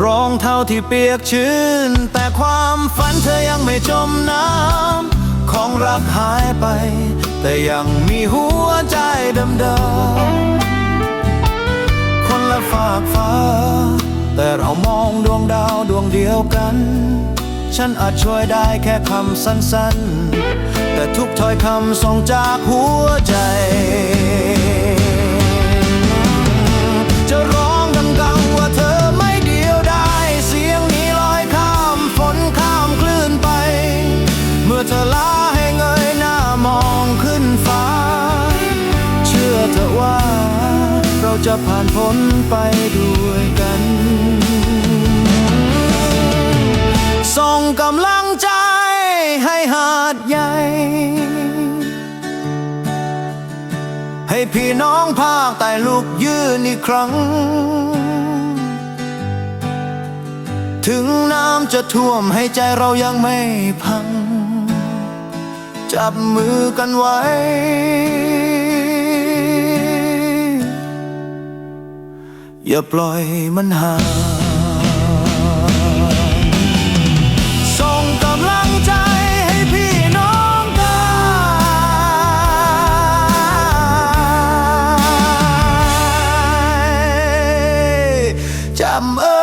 รองเท้าที่เปียกชื้น แต่ความฝันเธอยังไม่จมน้ำของรักหายไป แต่ยังมีหัวใจเดิมๆคนละฝากฟ้า แต่เรามองดวงดาวดวงเดียวกัน ฉันอาจช่วยได้แค่คำสั้นๆ แต่ทุกถ้อยคำส่งจากหัวใจ จะผ่านพ้นไปด้วยกัน ส่งกำลังใจให้หาดใหญ่ ให้พี่น้องภาคใต้ลุกยืนอีกครั้ง ถึงน้ำจะท่วมให้ใจเรายังไม่พัง จับมือกันไว้ อย่าปล่อยมันห่างส่งกำลังใจให้พี่น้องได้จำเอ